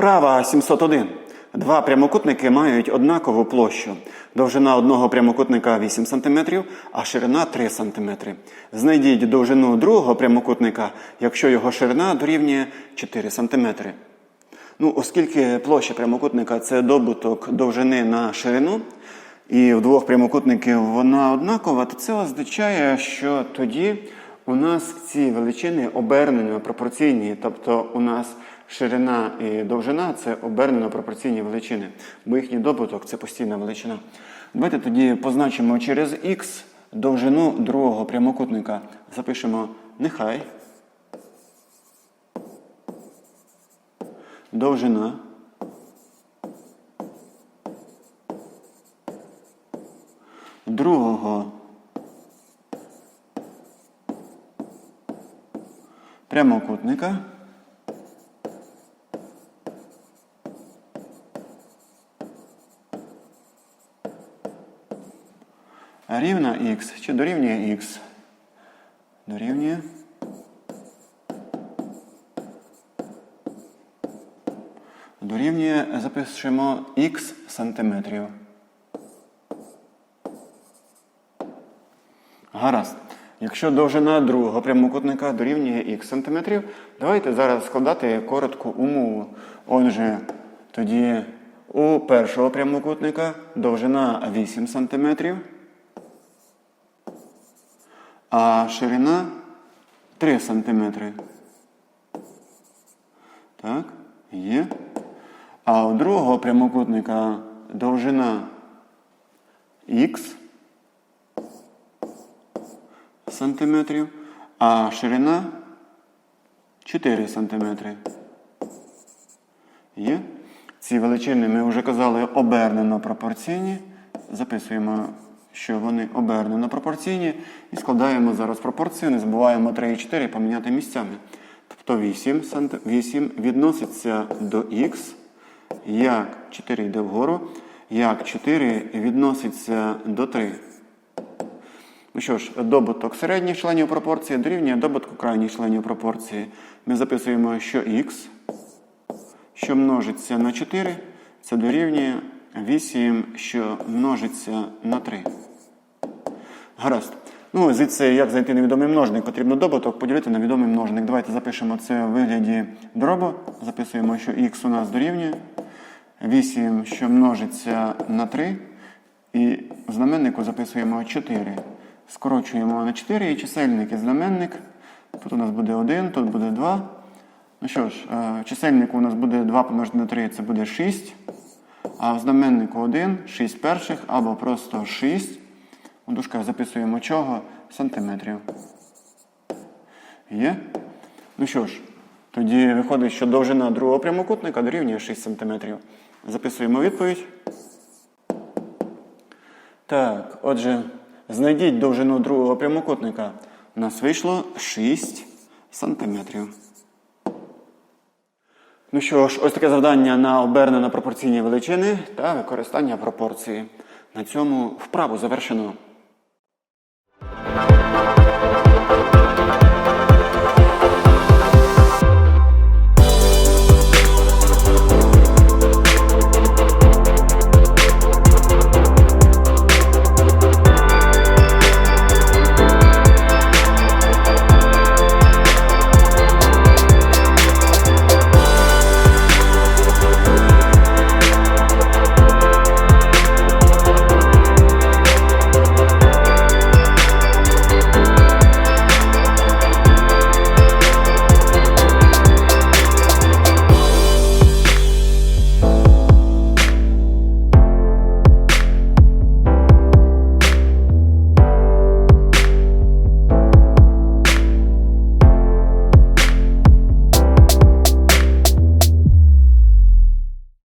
Вправа 701. Два прямокутники мають однакову площу. Довжина одного прямокутника 8 см, а ширина 3 см. Знайдіть довжину другого прямокутника, якщо його ширина дорівнює 4 см. Ну, оскільки площа прямокутника це добуток довжини на ширину, і в двох прямокутників вона однакова, то це означає, що тоді у нас ці величини обернено пропорційні, тобто у нас ширина і довжина це обернено пропорційні величини, бо їхній добуток це постійна величина. Давайте тоді позначимо через х довжину другого прямокутника. Запишемо нехай. Довжина другого прямокутника рівна х чи дорівнює х. Дорівнює дорівнює, запишемо х сантиметрів. Гаразд. Якщо довжина другого прямокутника дорівнює х сантиметрів, давайте зараз складати коротку умову. Отже, тоді у першого прямокутника довжина 8 сантиметрів, а ширина 3 сантиметри. Так, є. А у другого прямокутника довжина х сантиметрів, а ширина 4 сантиметри. Є. Ці величини ми вже казали обернено пропорційні. Записуємо, що вони обернено пропорційні. І складаємо зараз пропорцію. Не забуваємо 3 і 4 поміняти місцями. Тобто 8, санти... 8 відноситься до х, як 4 йде вгору, як 4 відноситься до 3. Ну що ж, добуток середніх членів пропорції дорівнює добутку крайніх членів пропорції. Ми записуємо, що х, що множиться на 4, це дорівнює 8, що множиться на 3. Гаразд. Ну, звідси, як знайти невідомий множник, потрібно добуток поділити на відомий множник. Давайте запишемо це в вигляді дробу. Записуємо, що х у нас дорівнює 8, що множиться на 3. І в знаменнику записуємо 4. Скорочуємо на 4 і чисельник і знаменник. Тут у нас буде 1, тут буде 2. Ну що ж, в чисельнику у нас буде 2 помножити на 3, це буде 6. А в знаменнику 1, 6 перших або просто 6. У дужках записуємо чого? Сантиметрів. Є? Ну що ж, тоді виходить, що довжина другого прямокутника дорівнює 6 см. Записуємо відповідь. Так, отже, Знайдіть довжину другого прямокутника. У нас вийшло 6 см. Ну що ж, ось таке завдання на обернено пропорційні величини та використання пропорції. На цьому вправу завершено.